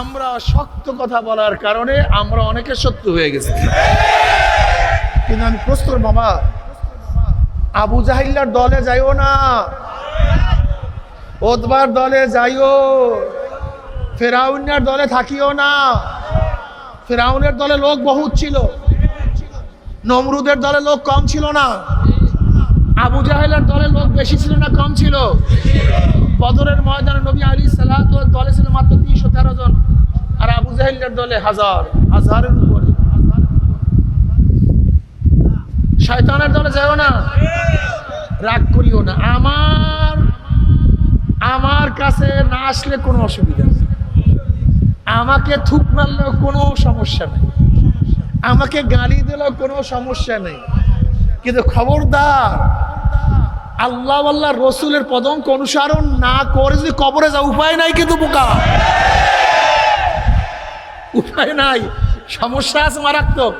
আমরা শক্ত কথা বলার কারণে আমরা অনেকে সত্য হয়ে গেছি। কিন্তু আমি প্রস্তুত বাবা আবু জাহিল্লার দলে যাইও না। ওদবার দলে যাইও। ফেরাউনের দলে থাকিও না। ফেরাউনের দলে লোক বহুত ছিল। নমরুদের দলে লোক কম ছিল না। আবু জাহেলের দলে লোক বেশি ছিল না, কম ছিল। বদরের ময়দানে নবী আলী সালাত দলে ছিল মাত্র তিনশো তেরো জন, আর আবু জাহেলের দলে হাজার, হাজারের উপরে। শয়তানের দলে যাও না, রাগ করিও না। আমার আমার কাছে না আসলে কোনো অসুবিধা নেই। আমাকে থুক মারলেও কোনো সমস্যা নেই। আমাকে গালি দিলেও কোনো সমস্যা নেই। কিন্তু খবরদার আল্লাহ আল্লাহ রসুলের পদঙ্ক অনুসরণ না করে যদি কবরে যা উপায় নাই কিন্তু বোকা। উপায় নাই। সমস্যা আছে মারাত্মক।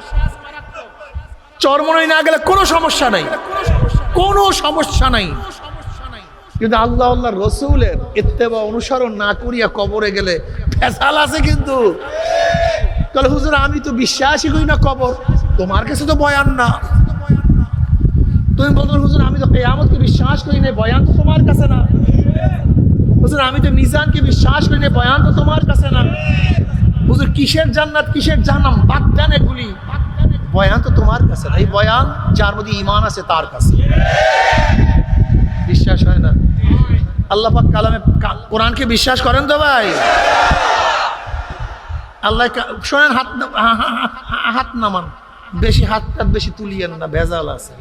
চরমনাই না গেলে কোনো সমস্যা নাই। কোনো সমস্যা নাই। কিন্তু আল্লাহ আল্লাহ রসুলের ইত্তেবা অনুসরণ না করিয়া কবরে গেলে ফেসাল আছে কিন্তু। তাহলে হুজুর, আমি তো বিশ্বাসই করি না কবর। তোমার কাছে তো বয়ান না। তুমি বলতো হুজুর, আমি তো কেয়ামতকে বিশ্বাস করি না বয়ান তো তোমার কাছে না। হুজুর, আমি তো মিজানকে বিশ্বাস করি না বয়ান তো তোমার কাছে না। হুজুর, কিসের জান্নাত, কিসের জাহান্নাম? বাগদান এগুলি বয়ান তো তোমার কাছে না। এই বয়ান যার মধ্যে ইমান আছে, তার কাছে। বিশ্বাস হয় না? আল্লাহ পাক কালামে কোরআনকে বিশ্বাস করেন তো ভাই? আল্লাহ শোনেন, হাত হাত নামান। বেশি হাত বেশি তুলিয়েন না, ভেজাল আছে।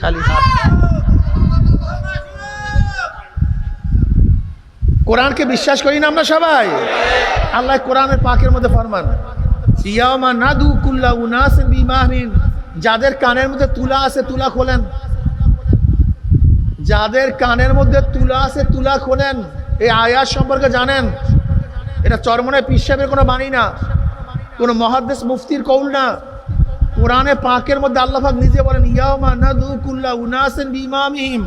খালি হাত। কোরআনকে বিশ্বাস করি না আমরা সবাই? আল্লাহ কোরআনের পাকের মধ্যে ফরমান। ইয়ামা নাদু কুল্লা উনাসিন বিমাহিন যাদের কানের মধ্যে তুলা আছে, তুলা খোলেন। যাদের কানের মধ্যে তুলা আছে, তুলা খোলেন। এই আয়াত সম্পর্কে জানেন? এটা চরমনে পিসাবের কোনো বাণী না। কোনো মহাদেশ মুফতির কৌল না। কোরআনে পাকের মধ্যে আল্লাহ পাক নিজে বলেন ইয়ামা নাদু কুল্লা উনাসিন বিমামিহিম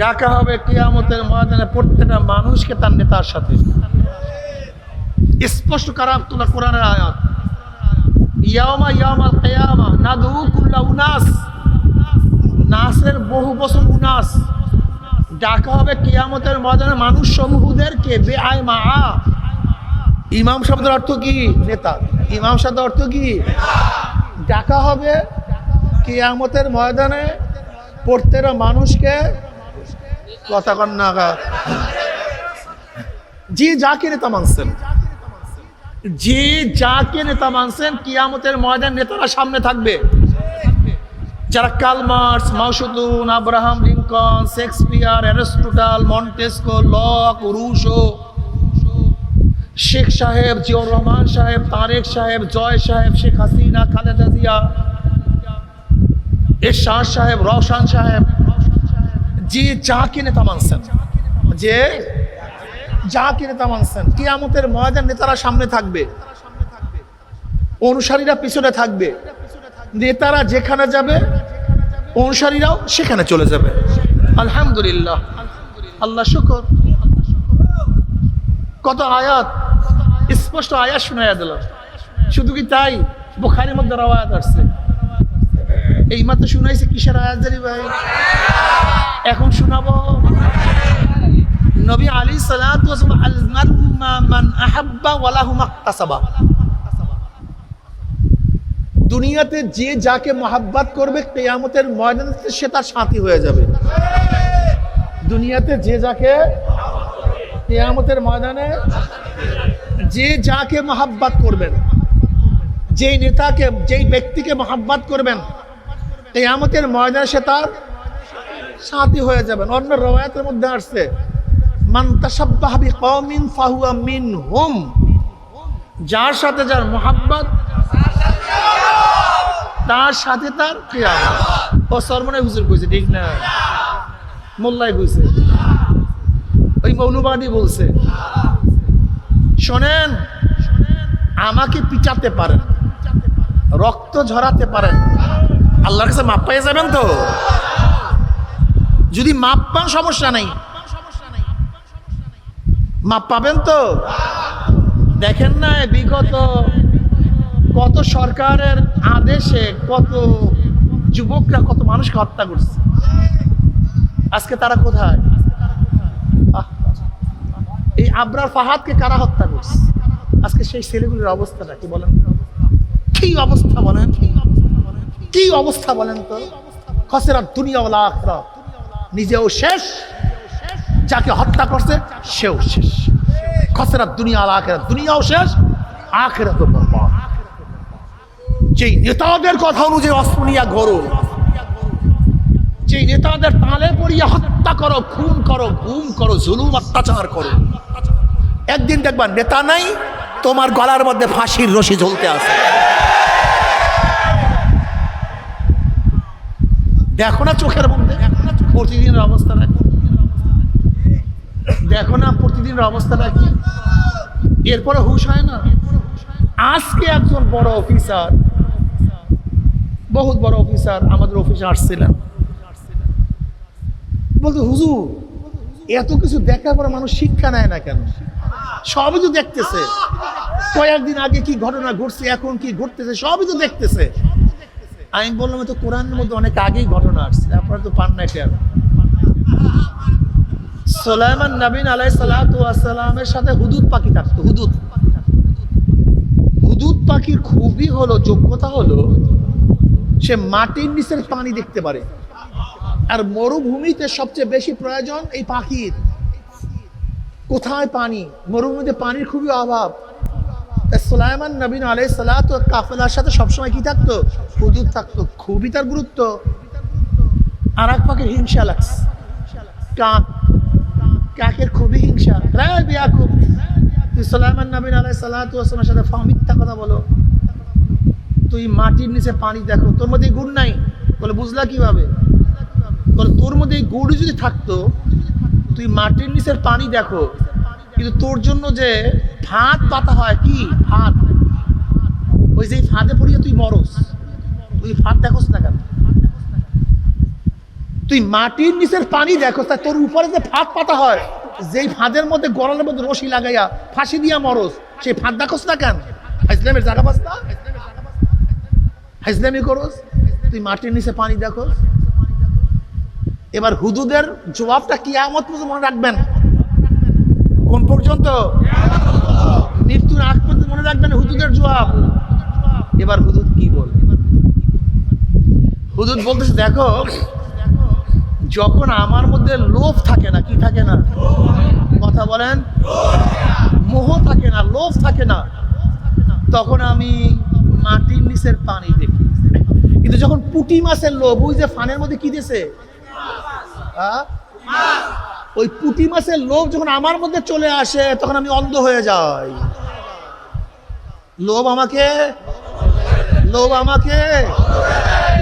ডাকা হবে কিয়ামতের ময়দানে প্রত্যেকটা মানুষকে তার নেতার সাথে। স্পষ্ট কারাম তোলা কোরআনের আয়াত। ইয়ামা ইয়ামা কিয়ামা নাদু কুল্লা উনাস। নাসের বহু বছর উনাস। ডাকা হবে কিয়ামতের ময়দানে মানুষ সমূহদেরকে বে আয় মা। ইমাম শব্দের অর্থ কি? নেতা। ইমাম শব্দের অর্থ কি? ডাকা হবে কিয়ামতের ময়দানে প্রত্যেকটা মানুষকে কথা কন না গা। যে যাকে নেতা মানছেন, যে যাকে নেতা মানছেন, কিয়ামতের ময়দান নেতারা সামনে থাকবে। যারা Karl Marx Mao Zedong, Abraham Lincoln, Shakespeare, Aristotle, Montesquieu, Locke, Rousseau Sheikh Saheb Ziaur Rahman সাহেব, তারেক সাহেব, জয় সাহেব, শেখ হাসিনা, খালেদা জিয়া, এরশাদ সাহেব, রওশান সাহেব, যে যাকে নেতা মানছেন। যে যাকে নেতা মানছেন। কিয়ামতের ময়দান নেতারা সামনে থাকবে। অনুসারীরা পিছনে থাকবে। নেতারা যেখানে যাবে, অনুসারীরাও সেখানে চলে যাবে। আলহামদুলিল্লাহ। আল্লাহ শুকর। কত আয়াত। স্পষ্ট আয়াত শোনাইয়া দিল শুধু কি তাই? বোখারির মধ্যে রাওয়ায়াত আসছে। এই মাত্র শুনাইছে, কিসের আয়াত জানি ভাই? এখন শোনাবো। নবী আলী সালাতু ওয়াসাল্লাম আল মারউ মা মান আহাব্বা ওয়া লাহু মাকতাসাবা দুনিয়াতে যে যাকে মহাব্বাত করবে, কেয়ামতের ময়দানে সে তার সাথী হয়ে যাবে। দুনিয়াতে যে যাকে কেয়ামতের ময়দানে যে যাকে মহাব্বাত করবেন, যেই নেতাকে, যেই ব্যক্তিকে মহাব্বাত করবেন, কেয়ামতের ময়দানে সে তার সাথী হয়ে যাবেন। অন্য রওয়ায়াতের মধ্যে আসছে মিনহুম যার সাথে যার মোহাব্বত, তার সাথে তার কিয়ামত। ও হুজুর কইছে, ঠিক না। মোল্লাই কইছে, ওই মৌলবাদী বলছে শোনেন আমাকে পিটাতে পারেন রক্ত ঝরাতে পারেন। আল্লাহর কাছে মাপ পাইয়ে যাবেন তো? যদি মাপ পান সমস্যা নেই। মাপ পাবেন তো? দেখেন না বিগত কত সরকারের আদেশে কত যুবকরা কত মানুষকে হত্যা করছে। আজকে তারা কোথায়? আহ, এই আবরার ফাহাদকে কারা হত্যা করছে? আজকে সেই ছেলেগুলির অবস্থাটা কি বলেন? কি অবস্থা বলেন? কি অবস্থা বলেন তো? খসেরা দুনিয়া ওলা আখরা নিজেও শেষ, যাকে হত্যা করছে, সেও শেষ। খসেরা দুনিয়া আলা দুনিয়াও শেষ আখেরা তো বরবাদ। যেই নেতাদের কথা অনুযায়ী অস্ত্র ঘোরো, যেই নেতাদের তালে পড়িয়া হত্যা করো, খুন করো, গুম করো, জুলুম, অত্যাচার করো একদিন দেখবা নেতা নাই, তোমার গলার মধ্যে ফাঁসির রশি ঝুলতে আছে। দেখো না চোখের মধ্যে প্রতিদিনের অবস্থাটা কি? দেখো না প্রতিদিনের অবস্থাটা কি? এরপরে হুশ হয় না? আজকে একজন বড় অফিসার, বহুত বড় অফিসার আমাদের অফিসে আসছিলেন। বলতো, হুজুর এত কিছু দেখার পর মানুষ শিক্ষা নেয় না কেন? সবই তো দেখতেছে। কয়েকদিন আগে কি ঘটনা ঘটছে, এখন কি ঘটতেছে, সবই তো দেখতেছে। আমি বললাম তো কোরআনের মধ্যে অনেক আগেই ঘটনা আসছে, আপনারা তো পান না কেন সোলাইমান নবীন আলাই সালামের সাথে হুদুদ পাখি থাকতো, হুদুদ। হুদুদ পাখির খুবই হলো, যোগ্যতা হলো, সে মাটির নিচের পানি দেখতে পারে। আর মরুভূমিতে সবচেয়ে বেশি প্রয়োজন এই পাখির। কোথায় পানি? মরুভূমিতে পানির খুবই অভাব। সুলাইমান নবীন আলাই সালাত কাফেলার সাথে সবসময় কি থাকতো? হুদুদ থাকতো। খুবই তার গুরুত্ব। আর এক পাখির হিংসা লাগছে। কাক। কাকের খুবই হিংসা। রায় বিয়াকুব তুই সুলাইমান নবীন আলাই সালাত ওয়াসলামের সাথে মিথ্যা কথা বলো। তুই মাটির নিচে পানি দেখো। তোর মধ্যে গুণ নাই। বলে বুঝলা কীভাবে? বলে তোর মধ্যে এই গুড় যদি থাকতো, তুই মাটির নিচের পানি দেখো। কিন্তু তোর জন্য যে ফাঁদ পাতা হয় কি? ফাঁদ। ওই যে ফাঁদে পড়িয়ে তুই মরস। তুই ফাঁদ দেখোস না কেন? তুই মাটির নিচের পানি দেখো তা তোর উপরে যে ফাঁদ পাতা হয়, যেই ফাঁদের মধ্যে গরলের মধ্যে রশি লাগাইয়া ফাঁসি দিয়া মরস, সেই ফাঁদ দেখোস না কেন? হাইসলামের জায়গা পাস না? করস? তুই মাটির নিচে পানি দেখোস? এবার হুদুদের জবাবটা কি আমত পর্যন্ত মনে রাখবেন। কোন পর্যন্ত? মৃত্যুর আগ পর্যন্ত মনে রাখবেন হুদুদের জবাব। এবার হুদুদ কি বল? হুদুদ বলতেছে, দেখো, যখন আমার মধ্যে লোভ থাকে না, কি থাকে না? কথা বলেন, মোহ থাকে না, লোভ থাকে না, তখন আমি মাটির নিচের পানি দেখি। কিন্তু যখন পুটি মাছের লোভ, ওই যে ফানের মধ্যে কি দিয়েছে? ওই পুটি মাছের লোভ যখন আমার মধ্যে চলে আসে, তখন আমি অন্ধ হয়ে যাই। লোভ আমাকে? লোভ আমাকে?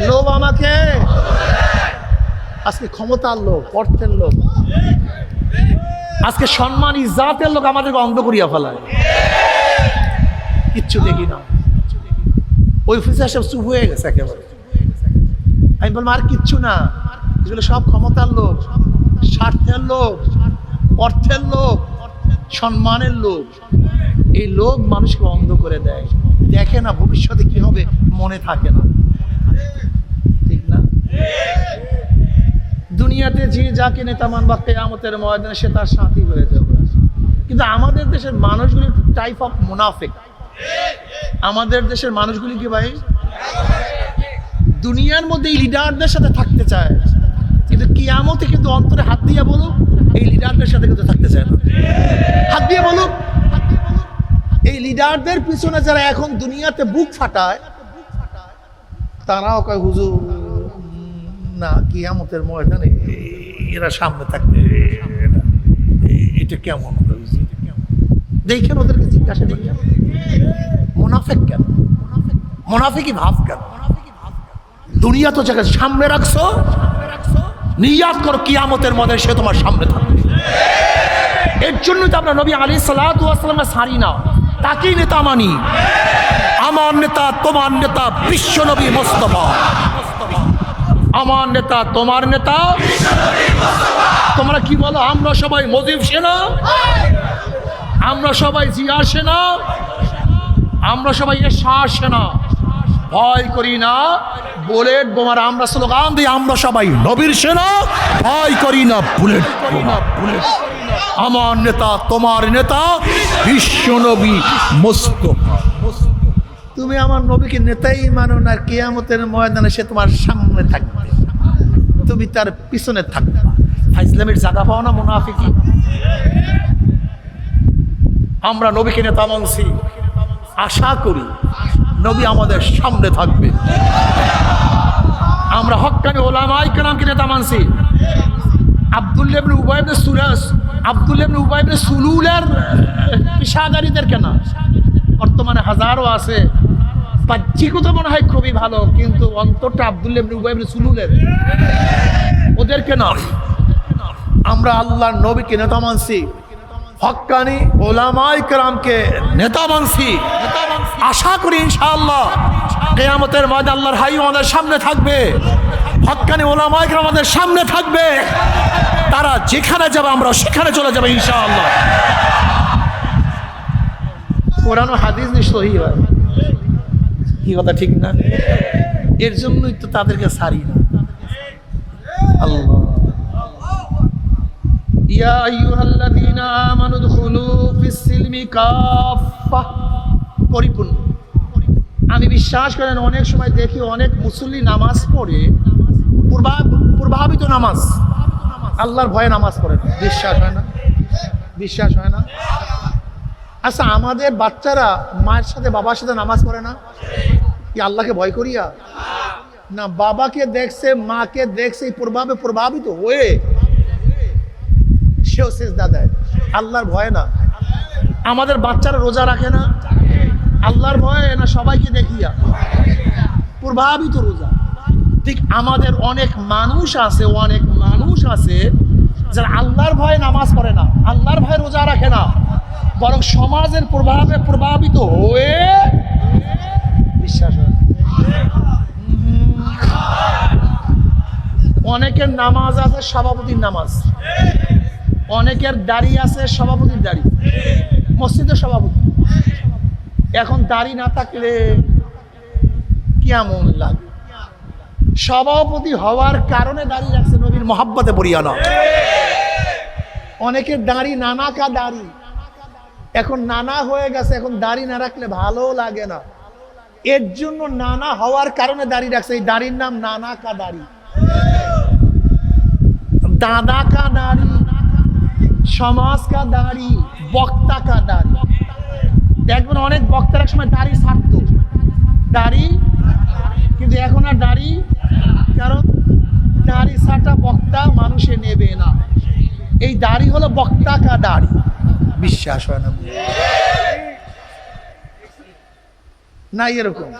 লোভ আমাকে? আজকে ক্ষমতার লোক অর্থের লোক আজকে সম্মান ইজাতের লোক আমাদেরকে অন্ধ করিয়া ফেলায়। কিচ্ছু দেখি না। ওই অফিসার সব চুপ হয়ে গেছে একেবারে। আমি বললাম, আর কিচ্ছু না। এগুলো সব ক্ষমতার লোক, স্বার্থের লোক, অর্থের লোক, সম্মানের লোক। এই লোক মানুষকে অন্ধ করে দেয়। দেখে না ভবিষ্যতে কি হবে, মনে থাকে না। ঠিক না? দুনিয়াতে যে যাকে নেতা মানবা কেয়ামতের ময়দানে সে তার সাথী হয়ে যাবে। কিন্তু আমাদের দেশের মানুষগুলি টাইপ অফ মুনাফিক। আমাদের দেশের মানুষগুলি কি ভাই? দুনিয়ার মধ্যে এই লিডারদের সাথে থাকতে চায়। কিন্তু কিয়ামতে কিন্তু অন্তরে হাত দিয়ে বলুক এই লিডারদের সাথে কিন্তু থাকতে চায় না। হাত দিয়ে বলুক এই লিডারদের পিছনে যারা এখন দুনিয়াতে বুক ফাটায় তারাও কয় উম, না কিয়ামতের ময়দানে এরা সামনে থাকবে। এটা কেমন? দেখেন ওদেরকে জিজ্ঞাসা করি মোনাফেক কেন? মোনাফিকি ভাব কেন? দুনিয়া তো জায়গায় সামনে রাখছো নিয়াত করো, কিয়ামতের মধ্যে সে তোমার সামনে থাকবে। এর জন্য তো আমরা নবী আলী সালাতামের সারি না। তাকেই নেতা মানি। আমার নেতা, তোমার নেতা বিশ্ব নবী মোস্তফা। আমার নেতা, তোমার নেতা তোমরা কি বলো, আমরা সবাই মজিব সেনা? আমরা সবাই জিয়া সেনা? আমরা সবাই এসা সেনা। ভয় করি না। বুলেট বোমার, আমরা স্লোগান দিই, আমরা সবাই নবীর সেনা। ভয় করি না বুলেট করি না বুলেট আমার নেতা, তোমার নেতা, বিশ্ব নবী মোস্তফা। তুমি আমার নবীকে নেতাই মানো না, কেয়ামতের ময়দানে সে তোমার সামনে থাকবে। তুমি তার পিছনে থাকবে। ইসলামের জায়গা পাও না মুনাফিকি আমরা নবীকে নেতা মানছি। আশা করি নবী আমাদের সামনে থাকবে। আমরা হক্কানি ওলামাই কেরামকে নেতা মানছি। আবদুল্লেবনে উবাইবনে সুরাস আবদুল্লেবনে উবাইবনে সুলুলের পেশাদারিদের কেনা। বর্তমানে হাজারও আছে। বাহ্যিকও তো মনে হয় খুবই ভালো, কিন্তু অন্তরটা আবদুল্লেবনে উবাইবনে সুলুলের। ওদেরকে না আমরা আল্লাহর নবীকে নেতা মানছি। হকানি ওলামাই কেরামকে নেতা মানছি। আশা করি ইনশাআল্লাহ কেয়ামতের ময়দা আল্লাহর হাই আমাদের সামনে থাকবে। হক্কানি ওলামাই কেরাম আমাদের সামনে থাকবে। তারা যেখানে যাবে আমরা সেখানে চলে যাবে ইনশাআল্লাহ। কোরআন হাদিস নিশ্চয়ই হয়। কি কথা, ঠিক না? এর জন্যই তো তাদেরকে সারি না। আল্লাহ। ইয়া আইয়ুহাল্লাযীনা আমানু দুখুলু ফিস সিলমি কাফা পরিপূর্ণ। আমি বিশ্বাস করেন অনেক সময় দেখি অনেক মুসল্লি নামাজ পড়ে পূর্বা পূর্বাভিত নামাজ। আল্লাহর ভয়ে নামাজ পড়ে না। বিশ্বাস হয় না? বিশ্বাস হয় না। আচ্ছা আমাদের বাচ্চারা মায়ের সাথে বাবার সাথে নামাজ পড়ে না? কি আল্লাহকে ভয় করিয়া? না বাবাকে দেখছে মাকে দেখছে প্রভাবে প্রভাবিত হয়ে সেও সেজদা দেয়। আল্লাহর ভয় না। আমাদের বাচ্চারা রোজা রাখে না। আল্লাহর ভয়ে না সবাইকে দেখিয়া। প্রভাবিত রোজা। ঠিক আমাদের অনেক মানুষ আছে, অনেক মানুষ আছে যারা আল্লাহর ভয়ে নামাজ পড়ে না, আল্লাহর ভয়ে রোজা রাখে না। বরং সমাজের প্রভাবে প্রভাবিত হয়ে বিশ্বাস অনেকের নামাজ আছে, সভাপতির নামাজ। অনেকের দাড়ি আছে, সভাপতির দাড়ি। মসজিদের সভাপতি। এখন দাড়ি না থাকলে কেমন লাগে সভাপতি হওয়ার কারণে দাঁড়িয়ে রাখছে নবীর মহাব্বতে পড়িয়া না। অনেকের দাড়ি নানা কা দাড়ি। এখন নানা হয়ে গেছে, এখন দাড়ি না রাখলে ভালো লাগে না। এর জন্য নানা হওয়ার কারণে দাড়ি রাখছে। এই দাড়ির নাম নানা কা দাড়ি। দাদা কা দাড়ি সমাজ কা দাড়ি বক্তা কা দাড়ি। এক সময় দাড়ি ছাড়তো। দাড়ি, কিন্তু এখন আর দাড়ি, কারণ দাড়ি ছাটা বক্তা মানুষে নেবে না। এই দাড়ি হলো বক্তা কা দাড়ি। বিশ্বাস হয় না এরকম।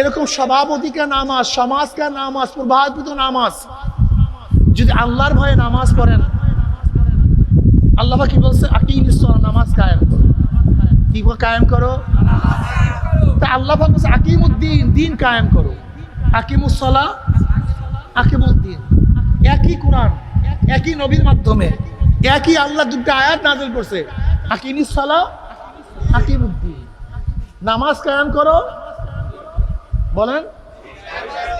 এরকম সভাপতিকা নামাজ সমাজকা নামাজ প্রভাবিত নামাজ। যদি আল্লাহর ভয়ে নামাজ পড়েন, আল্লাহ কি বলছে? আকিম নামাজ কায়েম কি কায়েম করো। তা আল্লাহ বলছে, আকিমুদ্দিন, দিন কায়েম করো। আকিমুসলা আকিমুদ্দিন। একই কোরআন, একই নবীর মাধ্যমে, একই আল্লাহ দুটো আয়াত নাজিল করছে। আকিমুসলা আকিমুদ্দিন। নামাজ কায়েম করো। বলেন।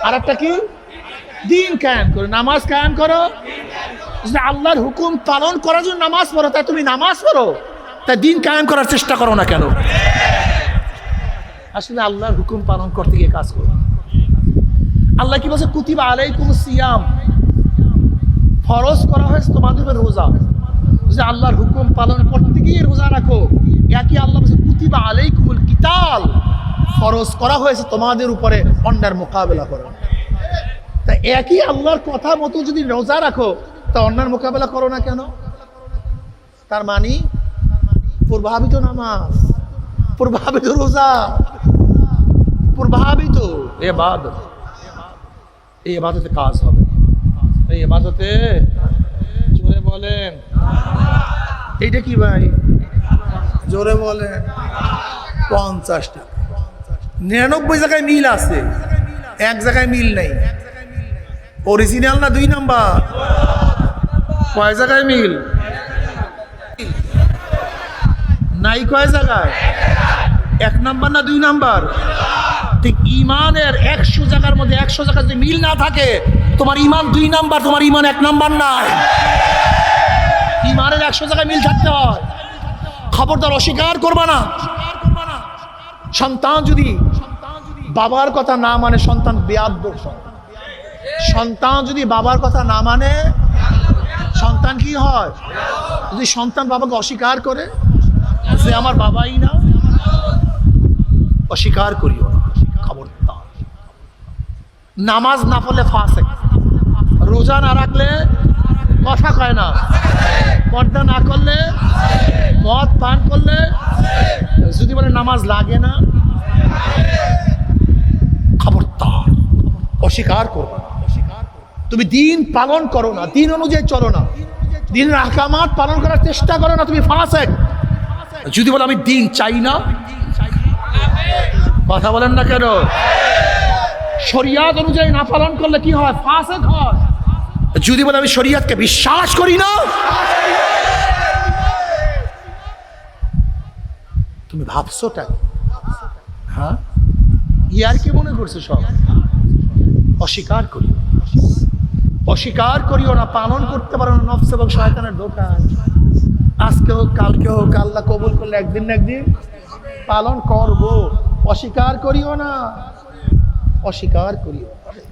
আর একটা কি? দিন কায়েম করো। নামাজ কায়েম করো। আল্লাহর হুকুম পালন করার জন্য নামাজ পড়ো। তাই তুমি নামাজ পড়ো? তাই দিন কায়েম করার চেষ্টা করো না কেন? আসলে আল্লাহর হুকুম পালন করতে গিয়ে কাজ করো। আল্লাহ কি বলছে? কুতিবা আলাইকুম সিয়াম। ফরজ করা হয়েছে তোমাদের উপর রোজা। যে আল্লাহর হুকুম পালন করতে গিয়ে রোজা রাখো। একই আল্লাহ বলছে, কুতিবা আলাইকুমুল কিতাল। ফরজ করা হয়েছে তোমাদের উপরে অন্যার মোকাবেলা করো। তা একই আল্লাহর কথা মতো যদি রোজা রাখো, তা অন্যার মোকাবেলা করো না কেন? তার মানে প্রভাবিত নামাজ প্রভাবিত রোজা প্রভাবিত। এ বাদ এই এবাদতে কাজ হবে। এই এবাদতে জোরে বলেন। এইটা কি ভাই? জোরে বলেন পঞ্চাশ টাকা। নিরানব্বই জায়গায় মিল আছে এক জায়গায় মিল নেই। অরিজিনাল না দুই নাম্বার? কয় জায়গায় মিল? নাই কয় জায়গায়? এক নাম্বার না দুই নাম্বার? ঠিক ইমানের একশো জায়গার মধ্যে একশো জায়গা যদি মিল না থাকে, তোমার ইমান দুই নাম্বার, তোমার ইমান এক নাম্বার নাই। ইমানের একশো জায়গায় মিল থাকতে হয়। খবরদার অস্বীকার করবা না। সন্তান যদি বাবার কথা না মানে সন্তান বেয়াদ্দ সন্তান যদি বাবার কথা না মানে সন্তান কি হয়? যদি সন্তান বাবাকে অস্বীকার করে যে আমার বাবাই না, অস্বীকার করিও নামাজ না পড়লে ফাঁসে। রোজা না রাখলে কথা কয় না। পর্দা না করলে, মদ পান করলে, যদি বলে নামাজ লাগে না, খবরদার। অস্বীকার করো তুমি দিন পালন করো না, দিন অনুযায়ী চলো না। দিনের আহকামাত পালন করার চেষ্টা করো না, তুমি ফাঁসেক। যদি বলে, আমি দিন চাই না, কথা বলেন না কেন? শরিয়াত অনুযায়ী না পালন করলে কি হয়? ফাঁসেক হয়। যদি বলে, আমি শরিয়াতকে বিশ্বাস করি না, তুমি ভাবছোটা হ্যাঁ? ইয়ার কি মনে করছ সব? অস্বীকার করি অস্বীকার করিও না, পালন করতে পারো না, নফস এবং শয়তানের দোকান। আজকে হোক, কালকে হোক, আল্লাহ কবুল করলে একদিন না একদিন পালন করব। অস্বীকার করিও না। অস্বীকার করিও